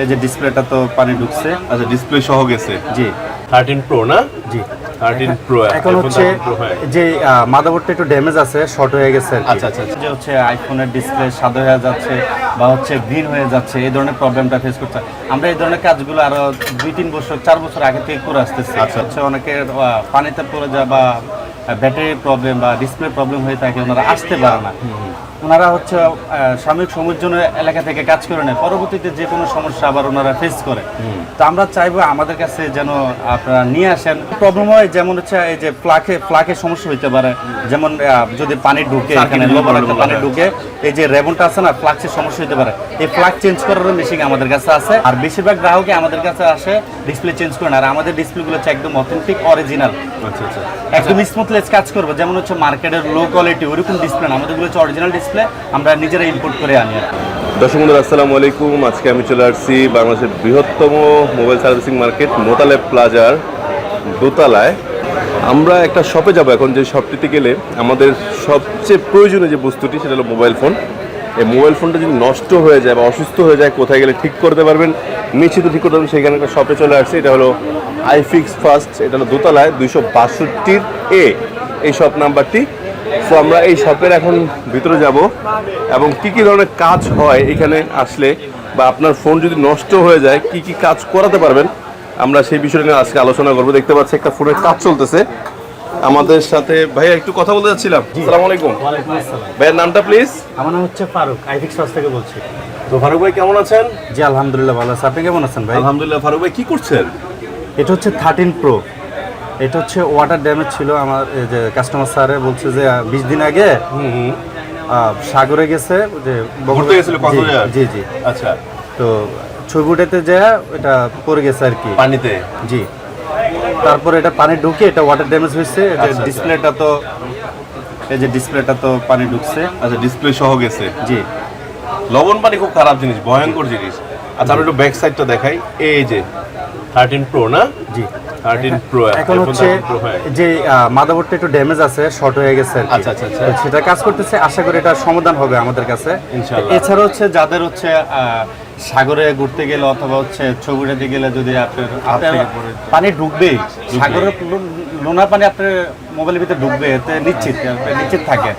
এই যে ডিসপ্লেটা তো পানি ঢুকছে। আচ্ছা ডিসপ্লে সহ গেছে। জি। থার্টিন প্রো না? জি। থার্টিন প্রো এখন হচ্ছে যে মাদারবোর্ডটা একটু ড্যামেজ আছে শর্ট হয়ে গেছে আচ্ছা, আচ্ছা, আচ্ছা। যে হচ্ছে আইফোনের ডিসপ্লে সাদা হয়ে যাচ্ছে বা হচ্ছে গ্রিন হয়ে যাচ্ছে এই ধরনের প্রবলেমটা ফেস করছে। আমরা এই ধরনের কাজগুলো আরও দুই তিন বছর চার বছর আগে থেকে করে আসতেছি। আচ্ছা। হচ্ছে অনেকের আহ, পানিতে পড়ে যায় বা ব্যাটারি প্রবলেম বা ডিসপ্লে প্রবলেম হয়ে থাকে ওনারা আসতে পারে না। ওনারা হচ্ছে সাময়িক সময়ের এলাকা থেকে কাজ করে নেয়। পরবর্তীতে যে কোনো সমস্যা আবার ওনারা ফেস করে। তো আমরা চাইব আমাদের কাছে যেন আপনারা নিয়ে আসেন। প্রবলেম হয় যেমন হচ্ছে এই যে ফ্লাকে ফ্লাকের সমস্যা হইতে পারে। যেমন যদি পানি ঢুকে এখানে পানি ঢুকে এই যে রেবনটা আছে না ফ্লাক্সের সমস্যা হতে পারে। এই ফ্লাক চেঞ্জ করার মেশিন আমাদের কাছে আছে। আর বেশিরভাগ গ্রাহকই আমাদের কাছে আসে ডিসপ্লে চেঞ্জ করে না। আর আমাদের ডিসপ্লেগুলো হচ্ছে একদম অথেন্টিক অরিজিনাল আচ্ছা আচ্ছা। একদম স্মুথলেস কাজ করব। যেমন হচ্ছে মার্কেটের লো কোয়ালিটি ওরকম ডিসপ্লে না। আমাদের হচ্ছে অরিজিনাল ডিসপ্লে আমরা নিজেরা ইম্পোর্ট করে আনি দর্শক বন্ধুরা আসসালামু আলাইকুম। আজকে আমি চলে আসছি বাংলাদেশের বৃহত্তম মোবাইল সার্ভিসিং মার্কেট মোতালেব প্লাজার দোতলায়। আমরা একটা শপে যাব এখন যে শপটিতে গেলে আমাদের সবচেয়ে প্রয়োজনীয় যে বস্তুটি, সেটা হলো মোবাইল ফোন এই মোবাইল ফোনটা যদি নষ্ট হয়ে যায় বা অসুস্থ হয়ে যায়, কোথায় গেলে ঠিক করতে পারবেন, নিশ্চিত ঠিক করতে পারবেন সেখানে একটা শপে চলে আসছে। এটা হলো আইফিক্স ফার্স্ট এটা হলো দোতলায়, দুইশো বাষট্টির এ এই শপ নাম্বারটি সো আমরা এই শপের এখন ভিতরে যাব এবং কি কি ধরনের কাজ হয় এখানে আসলে বা আপনার ফোন যদি নষ্ট হয়ে যায় কি কি কাজ করাতে পারবেন আমরা সেই বিষয় নিয়ে আজকে আলোচনা করব। দেখতে পাচ্ছি একটা ফোনের কাজ চলতেছে। আমাদের সাথে ভাইয়া একটু কথা বলতে যাচ্ছিলাম আসসালামু আলাইকুম। ভাইয়ের নামটা প্লিজ আমার নাম হচ্ছে ফারুক আইফিক্স হাউস থেকে বলছি। তো ফারুক ভাই কেমন আছেন? জি আলহামদুলিল্লাহ ভালো আছে। আপনি কেমন আছেন ভাই? আলহামদুলিল্লাহ ফারুক ভাই কি করছেন? এটা হচ্ছে থার্টিন প্রো এটা হচ্ছে ওয়াটার ড্যামেজ ছিল আমার এই যে কাস্টমার স্যারে বলছে যে বিশ দিন আগে সাগরে গেছে যে ঘুরতে গেছিল জি, জি জি। আচ্ছা। তো ছবি উঠাতে যে এটা পড়ে গেছে আর কি। পানিতে? জি। তারপরে এটা পানি ঢুকে এটা ওয়াটার ড্যামেজ হয়েছে আচ্ছা, আচ্ছা। ডিসপ্লেটা তো এই যে ডিসপ্লেটা তো পানি ঢুকছে। আচ্ছা ডিসপ্লে সহ গেছে। জি। লবণ পানি খুব খারাপ জিনিস ভয়ঙ্কর জিনিস। আচ্ছা আমি একটু ব্যাক সাইডটা দেখাই। এই যে থার্টিন প্রো না? জি। এখন হচ্ছে যে মাদারবোর্ডটা একটু ড্যামেজ আছে শর্ট হয়ে গেছে আচ্ছা, আচ্ছা, আচ্ছা। সেটা কাজ করতেছে আশা করি এটা সমাধান হবে আমাদের কাছে। এছাড়া হচ্ছে যাদের হচ্ছে সাগরে ঘুরতে গেলে অথবা হচ্ছে ছবি উঠাতে গেলে যদি আপনার পানি ঢুকবেই সাগরের লোনা পানি আপনার মোবাইলের ভিতরে ঢুকবে এতে নিশ্চিত নিশ্চিত থাকে।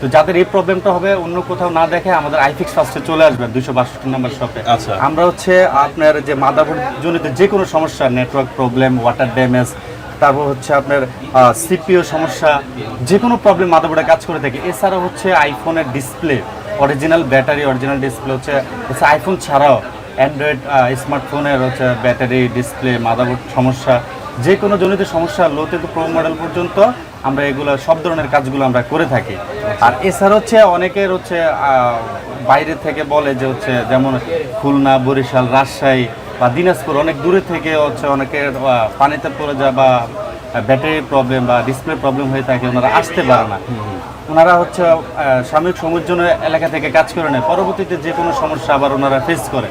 তো যাদের এই প্রবলেমটা হবে অন্য কোথাও না দেখে আমাদের আইফিক্স ফার্স্টে চলে আসবে দুইশো বাষট্টি নাম্বার শপে আচ্ছা। আমরা হচ্ছে আপনার যে মাদারবোর্ড জনিত যে কোনো সমস্যা নেটওয়ার্ক প্রবলেম ওয়াটার ড্যামেজ তারপর হচ্ছে আপনার সিপিও সমস্যা যে কোনো প্রবলেম মাদারবোর্ডে কাজ করে থাকে এছাড়া হচ্ছে আইফোনের display original battery original display হচ্ছে আইফোন ছাড়াও অ্যান্ড্রয়েড স্মার্টফোনের হচ্ছে ব্যাটারি ডিসপ্লে মাদারবোর্ড সমস্যা যে কোনো জনিত সমস্যা লো থেকে প্রো মডেল পর্যন্ত আমরা এগুলো সব ধরনের কাজগুলো আমরা করে থাকি। আর এছাড়া হচ্ছে অনেকের হচ্ছে বাইরে থেকে বলে যে হচ্ছে যেমন খুলনা বরিশাল রাজশাহী বা দিনাজপুর অনেক দূরে থেকে হচ্ছে অনেকের পানিতে পড়ে যায় বা ব্যাটারি প্রবলেম বা ডিসপ্লে প্রবলেম হয়ে থাকে ওনারা আসতে পারে না। ওনারা হচ্ছে সাময়িক সময়ের জন্য এলাকা থেকে কাজ করে নেয়। পরবর্তীতে যে কোনো সমস্যা আবার ওনারা ফেস করে।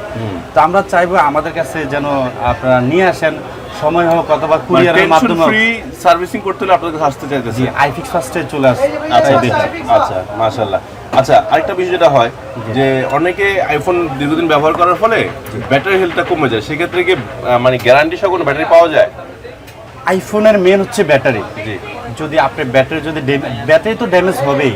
তো আমরা চাইব আমাদের কাছে যেন আপনারা নিয়ে আসেন সময় হোক অথবা কুরিয়ারের মাধ্যমে ফ্রি সার্ভিসিং করতে হলে আপনার কাছে আসতে চাইতেছি। আইফিক্স ফার্স্টে চলে আসে আচ্ছা আচ্ছা আচ্ছা মাশাআল্লাহ। আচ্ছা আরেকটা বিষয় যেটা হয় যে অনেকে আইফোন দীর্ঘদিন ব্যবহার করার ফলে ব্যাটারি হেলথটা কমে যায়। সেক্ষেত্রে কি মানে গ্যারান্টি সহ কোনো ব্যাটারি পাওয়া যায়? আইফোনের মেন হচ্ছে ব্যাটারি যদি আপনার ব্যাটারি যদি ব্যাটারি তো ড্যামেজ হবেই।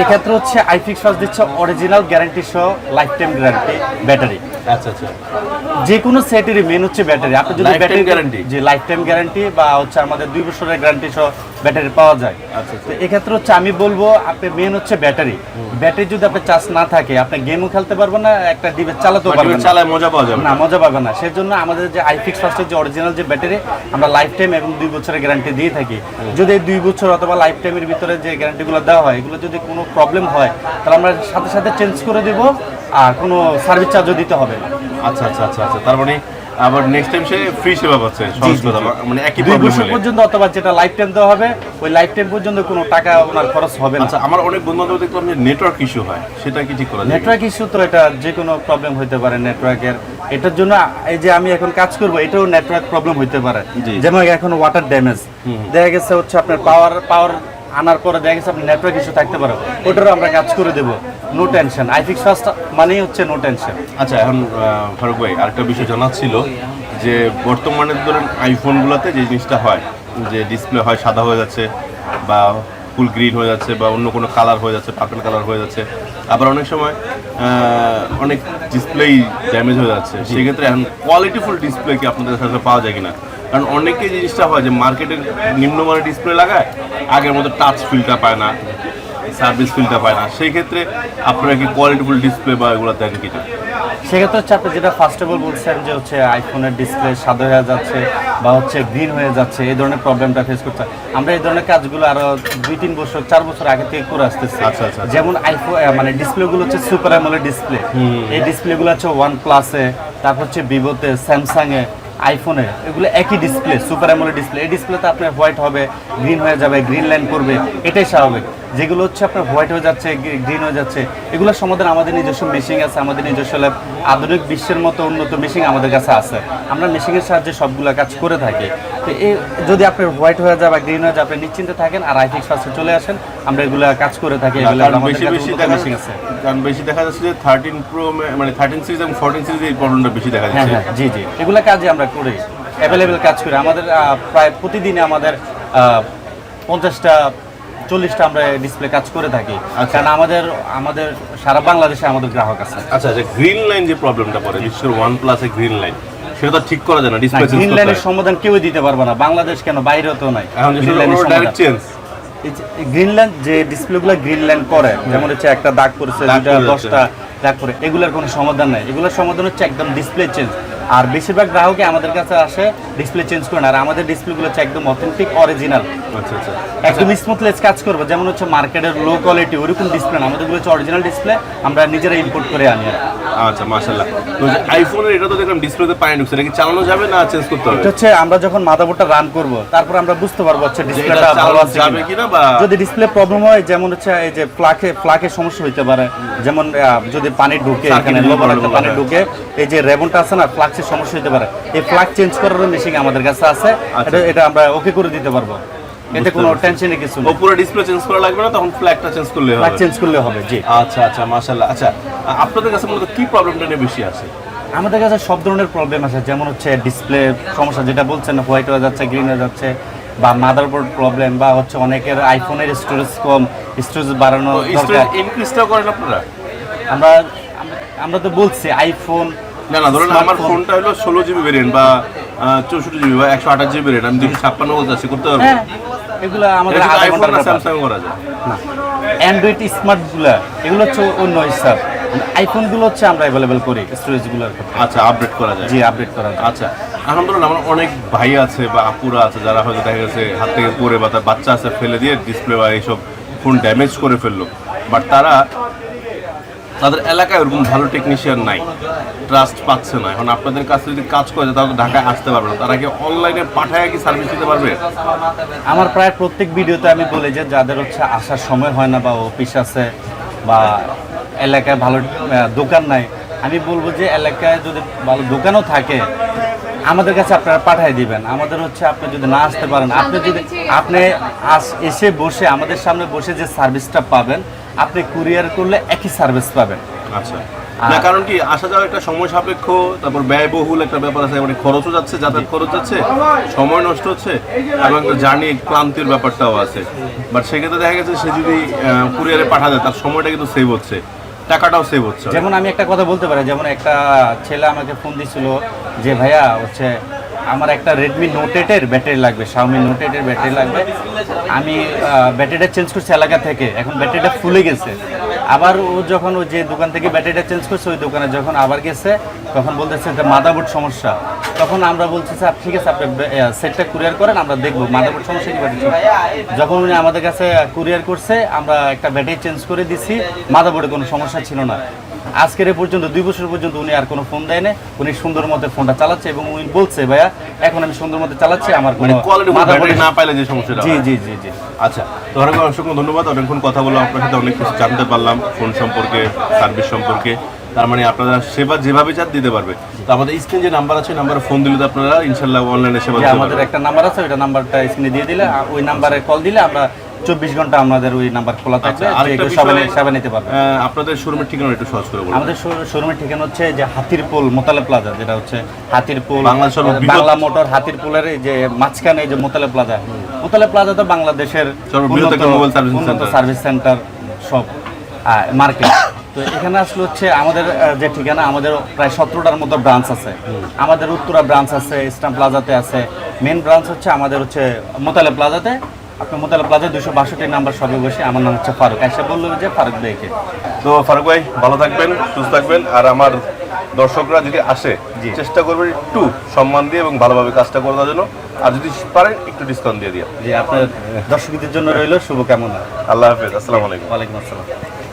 এক্ষেত্রে হচ্ছে আইফিক্স ফার্স্ট দিচ্ছে অরিজিনাল গ্যারান্টি সহ লাইফ টাইম গ্যারান্টি ব্যাটারি আচ্ছা আচ্ছা। যে কোনো সেটেরই মেন হচ্ছে ব্যাটারি আপনি যদি ব্যাটারি guarantee? যে লাইফ টাইম গ্যারান্টি বা হচ্ছে আমাদের দুই বছরের গ্যারান্টি সহ ব্যাটারি পাওয়া যায়। আচ্ছা, তো এক্ষেত্রে হচ্ছে আমি বলব আপনি মেন হচ্ছে ব্যাটারি ব্যাটারি যদি আপনার চার্জ না থাকে আপনি গেমও খেলতে পারবেন না একটা ডিভাইস চালাতেও পারবেন না। চালায় মজা পাওয়া যাবে। না মজা পাবে না। সেজন্য আমাদের যে আইফিক্স ফার্স্টের যে অরিজিনাল যে ব্যাটারি আমরা লাইফ টাইম এবং দুই বছরের গ্যারান্টি দিয়ে থাকি। যদি এই দুই বছর অথবা লাইফ টাইমের ভিতরে যে গ্যারান্টিগুলো দেওয়া হয় এগুলো যদি কোনো প্রবলেম হয় তাহলে আমরা সাথে সাথে চেঞ্জ করে দেব। আর কোনো সার্ভিস চার্জও দিতে হবে। না আচ্ছা আচ্ছা আচ্ছা আচ্ছা। তার মানে আবার নেক্সট টাইম সে ফ্রি সেবা পাচ্ছে সহজ কথা মানে একই দুই বছর পর্যন্ত অথবা যেটা লাইফ টাইম দেওয়া হবে ওই লাইফ টাইম পর্যন্ত কোনো টাকা ওনার খরচ হবে না। আচ্ছা আমার অনেক বন্ধু বান্ধব দেখলাম যে নেটওয়ার্ক ইস্যু হয় সেটা কি ঠিক করা নেটওয়ার্ক ইস্যু তো এটা যে কোনো প্রবলেম হতে পারে নেটওয়ার্কের এটার জন্য এই যে আমি এখন কাজ করব এটাও নেটওয়ার্ক প্রবলেম হতে পারে। যেমন এখন ওয়াটার ড্যামেজ দেখা গেছে হচ্ছে আপনার পাওয়ার পাওয়ার আনার পরে দেখা গেছে আপনার নেটওয়ার্ক ইস্যু থাকতে পারে। ওটারও আমরা কাজ করে দেবো। নো টেনশন আইফিক্স ফার্স্ট মানেই হচ্ছে নো টেনশন আচ্ছা এখন ফারুক ভাই, আরেকটা বিষয় জানার ছিল যে বর্তমানে ধরেন আইফোনগুলোতে যে জিনিসটা হয়, যে ডিসপ্লে হয় সাদা হয়ে যাচ্ছে বা ফুল গ্রিন হয়ে যাচ্ছে বা অন্য কোনো কালার হয়ে যাচ্ছে পার্পল কালার হয়ে যাচ্ছে। আবার অনেক সময় অনেক ডিসপ্লেই ড্যামেজ হয়ে যাচ্ছে। সেক্ষেত্রে এখন কোয়ালিটিফুল ডিসপ্লে কি আপনাদের সাথে পাওয়া যায় কিনা? কারণ অনেকে জিনিসটা হয় যে মার্কেটের নিম্নমানের ডিসপ্লে লাগায় আগের মতো টাচ ফিলটা পায় না সার্ভিস ফিলটা পায় না। সেই ক্ষেত্রে আপনারা কি কোয়ালিটিফুল ডিসপ্লে বা এগুলো দেন কিনা? সেক্ষেত্রে হচ্ছে আপনি যেটা ফার্স্ট অফ অল বলছেন যে হচ্ছে আইফোনের ডিসপ্লে সাদা হয়ে যাচ্ছে বা হচ্ছে গ্রিন হয়ে যাচ্ছে এই ধরনের প্রবলেমটা ফেস করছে আমরা এই ধরনের কাজগুলো আরও দুই তিন বছর চার বছর আগে থেকে করে আসতেছি। আচ্ছা, আচ্ছা, আচ্ছা। যেমন আইফোন মানে ডিসপ্লেগুলো হচ্ছে সুপার অ্যামোলেড ডিসপ্লে এই ডিসপ্লেগুলো হচ্ছে ওয়ান প্লাসে তারপর হচ্ছে ভিভোতে স্যামসাংয়ে আইফোনে এগুলো একই ডিসপ্লে সুপার অ্যামোলেড ডিসপ্লে এই ডিসপ্লেতে আপনার হোয়াইট হবে গ্রিন হয়ে যাবে গ্রিন ল্যান্ড করবে এটাই স্বাভাবিক। যেগুলো হচ্ছে আপনার হোয়াইট হয়ে যাচ্ছে গ্রিন হয়ে যাচ্ছে এগুলো সমাধান আমাদের নিজস্ব মেশিন আছে আমাদের নিজস্ব ল্যাব আধুনিক বিশ্বের মতো উন্নত মেশিন আমাদের কাছে আছে। আমরা মেশিনের সাহায্যে সবগুলো কাজ করে থাকি। তো এই যদি আপনার হোয়াইট হয়ে যায় বা গ্রিন হয়ে যায় আপনি নিশ্চিন্তে থাকেন আর আইফিক্স ফার্স্টে চলে আসেন আমরা এগুলো কাজ করে থাকি এগুলো আমাদের মেশিন আছে। কারণ বেশি দেখা যাচ্ছে যে থার্টিন প্রো মানে থার্টিন সিরিজ এবং ফোরটিন সিরিজ এই প্রবলেমটা বেশি দেখা হ্যাঁ যাচ্ছে। হ্যাঁ জি জি। এগুলো কাজই আমরা করি অ্যাভেলেবেল কাজ করি। আমাদের প্রায় প্রতিদিনে আমাদের পঞ্চাশটা চল্লিশটা আমরা ডিসপ্লে কাজ করে থাকি। কারণ আমাদের আমাদের সারা বাংলাদেশে আমাদের গ্রাহক আছে। আচ্ছা আচ্ছা গ্রিন লাইন যে প্রবলেমটা পড়ে বিশেষ করে ওয়ান প্লাসে গ্রিন লাইন সেটা ঠিক করা যায় না ডিসপ্লে গ্রিন লাইনের সমাধান কেউ দিতে পারবে না। বাংলাদেশ কেন? বাইরেও তো নাই। এখন ডাইরেক্ট চেঞ্জ গ্রিনল্যান্ড যে ডিসপ্লেগুলো গ্রিনল্যান্ড করে যেমন হচ্ছে একটা দাগ দাগ দুটা দশটা দাগ পড়ে এগুলোর কোনো সমাধান নাই। এগুলোর সমাধান হচ্ছে একদম ডিসপ্লে চেঞ্জ আর বেশিরভাগ গ্রাহকে আমাদের কাছে আসে ডিসপ্লে চেঞ্জ করে আর আমাদের ডিসপ্লেগুলো হচ্ছে একদম অথেন্টিক অরিজিনাল আচ্ছা আচ্ছা। একদম স্মুথলেস কাজ করবে। যেমন হচ্ছে মার্কেটের লো কোয়ালিটি ওরকম ডিসপ্লে না। আমাদেরগুলো হচ্ছে অরিজিনাল ডিসপ্লে আমরা নিজেরা ইম্পোর্ট করে আনি আচ্ছা মাশাআল্লাহ। তো আইফোনের এটা তো দেখলাম ডিসপ্লেতে পানি ঢুকছে। এটা কি চালানো যাবে না চেঞ্জ করতে হবে? এটা হচ্ছে আমরা যখন রান করব তারপর আমরা বুঝতে পারব হচ্ছে ডিসপ্লেটা ভালো আছে যাবে কিনা। বা- যদি ডিসপ্লে প্রবলেম হয় যেমন হচ্ছে এই যে ফ্লাকে ফ্লাকে সমস্যা হইতে পারে। যেমন যদি পানি ঢুকে এখানে পানি ঢুকে এই যে রেবনটা আছে না ফ্লাক্সের সমস্যা হতে পারে। এই ফ্লাক চেঞ্জ করার মেশিন আমাদের কাছে আছে? এটা এটা আমরা ওকে করে দিতে পারব। এতে কোনো পারছি। টেনশনই কিছু নেই। পুরো ডিসপ্লে চেঞ্জ করা লাগবে না তখন ফ্ল্যাগটা চেঞ্জ করলে হবে। চেঞ্জ করলে হবে জি। আচ্ছা আচ্ছা মাশাআল্লাহ। আচ্ছা আপনাদের কাছে মূলত কি প্রবলেমটা নিয়ে বেশি আছে? আমাদের কাছে সব ধরনের প্রবলেম আছে যেমন হচ্ছে ডিসপ্লে সমস্যা যেটা বলছেন হোয়াইট হয়ে যাচ্ছে গ্রিন হয়ে যাচ্ছে বা মাদারবোর্ড প্রবলেম বা হচ্ছে অনেকের আইফোনের স্টোরেজ কম স্টোরেজ বাড়ানো দরকার। করেন আপনারা? আমরা- আমরা তো বলছি আইফোন না না ধরুন আমার ফোনটা হলো ষোলো জিবি ভেরিয়েন্ট বা চৌষট্টি জিবি বা একশো আঠাশ জিবি ভেরিয়েন্ট আমি দুশো ছাপ্পান্ন বলতে চাচ্ছি করতে পারব? হ্যাঁ এগুলো আমাদের আইফোন ব্যাপার। স্যামসাং করা যায় না অ্যান্ড্রয়েড স্মার্টগুলো এগুলো হচ্ছে অন্য হিসাব আইফোনগুলো হচ্ছে আমরা অ্যাভেলেবেল করি স্টোরেজগুলোর আচ্ছা আপডেট করা যায়। জি আপডেট করা যায়। আচ্ছা ধরুন আমার অনেক ভাই আছে বা আপুরা আছে যারা হয়তো দেখা গেছে হাত থেকে পড়ে বা তার বাচ্চা আছে ফেলে দিয়ে ডিসপ্লে বা এইসব ফোন ড্যামেজ করে ফেলল। বাট তারা তাদের এলাকায় ওরকম ভালো টেকনিশিয়ান নাই ট্রাস্ট পাচ্ছে না। এখন আপনাদের কাছে যদি কাজ করে তারা তো ঢাকায় আসতে পারবে না। তারা কি অনলাইনে পাঠায় কি সার্ভিস দিতে পারবে? আমার প্রায় প্রত্যেক ভিডিওতে আমি বলি যে যাদের হচ্ছে আসার সময় হয় না বা অফিস আছে বা এলাকায় ভালো দোকান নাই আমি বলব যে এলাকায় যদি ভালো দোকানও থাকে আমাদের কাছে আপনারা পাঠিয়ে দিবেন। আমাদের হচ্ছে আপনি যদি না আসতে পারেন আপনি যদি আপনি আস এসে বসে আমাদের সামনে বসে যে সার্ভিসটা পাবেন আপনি কুরিয়ার করলে একই সার্ভিস পাবেন। আচ্ছা। না কারণ কি আসা যাওয়া একটা সময় সাপেক্ষ তারপর ব্যয়বহুল একটা ব্যাপার আছে মানে খরচও যাচ্ছে যাতায়াত খরচ যাচ্ছে সময় নষ্ট হচ্ছে এবং জার্নি ক্লান্তির ব্যাপারটাও আছে। বাট সেক্ষেত্রে দেখা গেছে সে যদি কুরিয়ারে পাঠা দেয় তার সময়টা কিন্তু সেভ হচ্ছে টাকাটাও সেভ হচ্ছে। যেমন আমি একটা কথা বলতে পারি যেমন একটা ছেলে আমাকে ফোন দিছিল যে ভাইয়া হচ্ছে আমার একটা রেডমি নোট এইটের ব্যাটারি লাগবে শাওমি নোট এইটের ব্যাটারি লাগবে। আমি ব্যাটারিটা চেঞ্জ করছি এলাকা থেকে, এখন ব্যাটারিটা ফুলে গেছে। আবার ও যখন ও যে দোকান থেকে ব্যাটারিটা চেঞ্জ করছে, ওই দোকানে যখন আবার গেছে, তখন বলতেছে যে মাদাবোর্ড সমস্যা। তখন আমরা বলছি, স্যার, ঠিক আছে, আপনি সেটটা কুরিয়ার করেন, আমরা দেখব মাদাবোর্ড সমস্যা কি ব্যাটারি যখন উনি আমাদের কাছে কুরিয়ার করছে, আমরা একটা ব্যাটারি চেঞ্জ করে দিছি মাদাবোর্ডে কোনো সমস্যা ছিল না। আজকের এ পর্যন্ত দুই বছর পর্যন্ত উনি আর কোনো ফোন দেয় না উনি সুন্দর মতো ফোনটা চালাচ্ছে এবং উনি বলছে ভাইয়া এখন আমি সুন্দর মতো চালাচ্ছি আমার মানে কোনো কোয়ালিটি ব্যাটারি না পাইলে যে সমস্যাটা জি জি জি জি। আচ্ছা তো অনেক অসংখ্য ধন্যবাদ। অনেকক্ষণ কথা বললাম আপনার সাথে অনেক কিছু জানতে পারলাম ফোন সম্পর্কে সার্ভিস সম্পর্কে। তার মানে আপনারা সেবা যেভাবে চান দিতে পারবে। তো আমাদের স্ক্রিন যে নাম্বার আছে নাম্বারে ফোন দিলে তো আপনারা ইনশাল্লাহ অনলাইনে সেবা আমাদের একটা নাম্বার আছে ওইটা নাম্বারটা স্ক্রিনে দিয়ে দিলে ওই নাম্বারে কল দিলে আমরা চব্বিশ ঘণ্টা আমাদের ওই নাম্বার খোলা থাকবে। আচ্ছা, আরেকটা যে সবাই নিতে পারবে আপনাদের শোরুমের ঠিকানা একটু সহজ করে বলুন আমাদের শোরুমের ঠিকানা হচ্ছে যে হাতির পুল মোতালে প্লাজা যেটা হচ্ছে হাতির পুল বাংলা মোটর হাতির পুলের যে মাঝখানে এই যে মোতালে প্লাজা মোতালে প্লাজা তো বাংলাদেশের উন্নত- সার্ভিসিং সেন্টার। সব মার্কেট তো এখানে আসলে হচ্ছে আমাদের যে ঠিকানা আমাদের প্রায় সতেরোটার মতো ব্রাঞ্চ আছে। আমাদের উত্তরা ব্রাঞ্চ আছে ইস্টার্ন প্লাজাতে আছে। মেন ব্রাঞ্চ হচ্ছে আমাদের হচ্ছে মোতালে প্লাজাতে আপনি মোতাল প্লাজা দুশো বাষট্টি নাম্বার সবে বসে আমার নাম হচ্ছে ফারুক। এসে বলল যে ফারুক ভাইকে। তো ফারুক ভাই ভালো থাকবেন সুস্থ থাকবেন আর আমার দর্শকরা যদি আসে। চেষ্টা করবেন একটু সম্মান দিয়ে এবং ভালোভাবে কাজটা করে দেওয়ার জন্য। আর যদি পারেন একটু ডিসকাউন্ট দিয়ে দিয়ে যে আপনার দর্শকদের জন্য রইল শুভ কেমন আল্লাহ হাফেজ আসসালামু আলাইকুম। ওয়ালাইকুম আসসালাম।